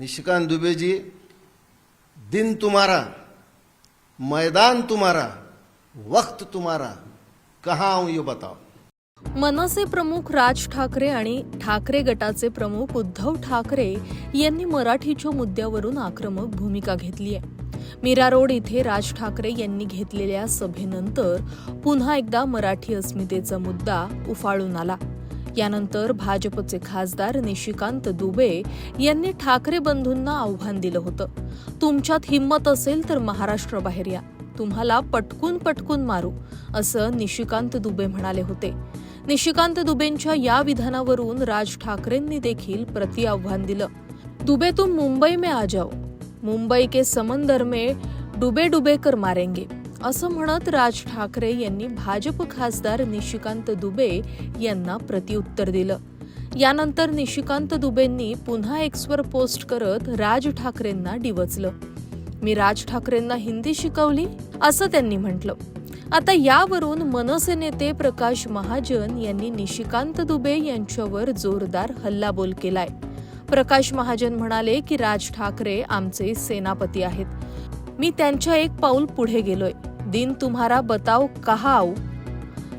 निशिकांत दुबेजी दिन तुम्हारा मैदान तुम्हारा वक्त तुम्हारा कहा हूं ये बताओ? मनसे प्रमुख राज ठाकरे आणि ठाकरे गटाचे प्रमुख उद्धव ठाकरे यांनी मराठीच्या मुद्द्यावरून आक्रमक भूमिका घेतली आहे. मीरा रोड इथे राज ठाकरे यांनी घेतलेल्या सभेनंतर पुन्हा एकदा मराठी अस्मितेचा मुद्दा उफाळून आला. यानंतर भाजपचे खासदार निशिकांत दुबे यांनी ठाकरे बंधूंना आव्हान दिलं होतं. तुमच्यात हिंमत असेल तर महाराष्ट्राबाहेर या. तुम्हाला पटकून पटकून मारू असं निशिकांत दुबे म्हणाले होते. निशिकांत दुबेंच्या या विधानावरून राज ठाकरेंनी देखील प्रति आव्हान दिलं. दुबे तुम मुंबई में आ जाओ. मुंबई के समंदर में डुबे डुबे कर मारेंगे. असं म्हणत राज ठाकरे यांनी भाजप खासदार निशिकांत दुबे यांना प्रतिउत्तर दिलं. यानंतर निशिकांत दुबेंनी पुन्हा एक्सवर पोस्ट करत राज ठाकरेंना डिवचलं. मी राज ठाकरेंना हिंदी शिकवली? असं त्यांनी म्हटलं. आता यावरून मनसे नेते प्रकाश महाजन यांनी निशिकांत दुबे यांच्यावर जोरदार हल्लाबोल केलाय. प्रकाश महाजन म्हणाले की राज ठाकरे आमचे सेनापती आहेत. मी त्यांच्या एक पाऊल पुढे गेलोय. दिन तुम्हारा बताव कहा आऊ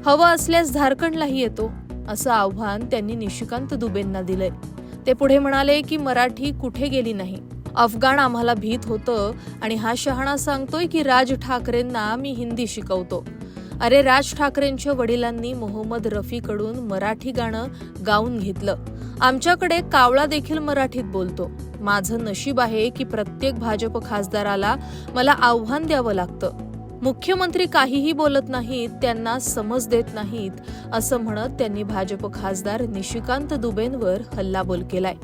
हवं असल्यास झारखंडलाही येतो असं आव्हान त्यांनी निशिकांत दुबेंना दिलंय. ते पुढे म्हणाले की मराठी कुठे गेली नाही? अफगाण आम्हाला भीत होतं आणि हा शहाणा सांगतोय की राज ठाकरेंना मी हिंदी शिकवतो. अरे राज ठाकरेंच्या वडिलांनी मोहम्मद रफीकडून मराठी गाणं गाऊन घेतलं. आमच्याकडे कावळा देखील मराठीत बोलतो. माझं नशीब आहे की प्रत्येक भाजप खासदाराला मला आव्हान द्यावं लागतं. मुख्यमंत्री काहीही बोलत नाहीत त्यांना समज देत नाहीत असं म्हणत त्यांनी भाजप खासदार निशिकांत दुबेंवर हल्लाबोल केलाय.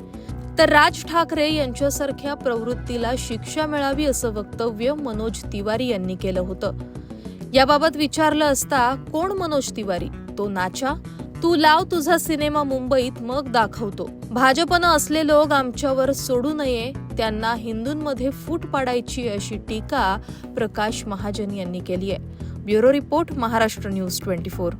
तर राज ठाकरे यांच्यासारख्या प्रवृत्तीला शिक्षा मिळावी असं वक्तव्य मनोज तिवारी यांनी केलं होतं. याबाबत विचारलं असता कोण मनोज तिवारी? तो नाचा तू लाव तुझा सिनेमा मुंबईत मग दाखवतो. भाजपनं असले लोक आमच्यावर सोडू नये त्यांना हिंदूंमध्ये फूट पाडायची अशी टीका प्रकाश महाजन यांनी केली आहे bureau report Maharashtra news twenty four.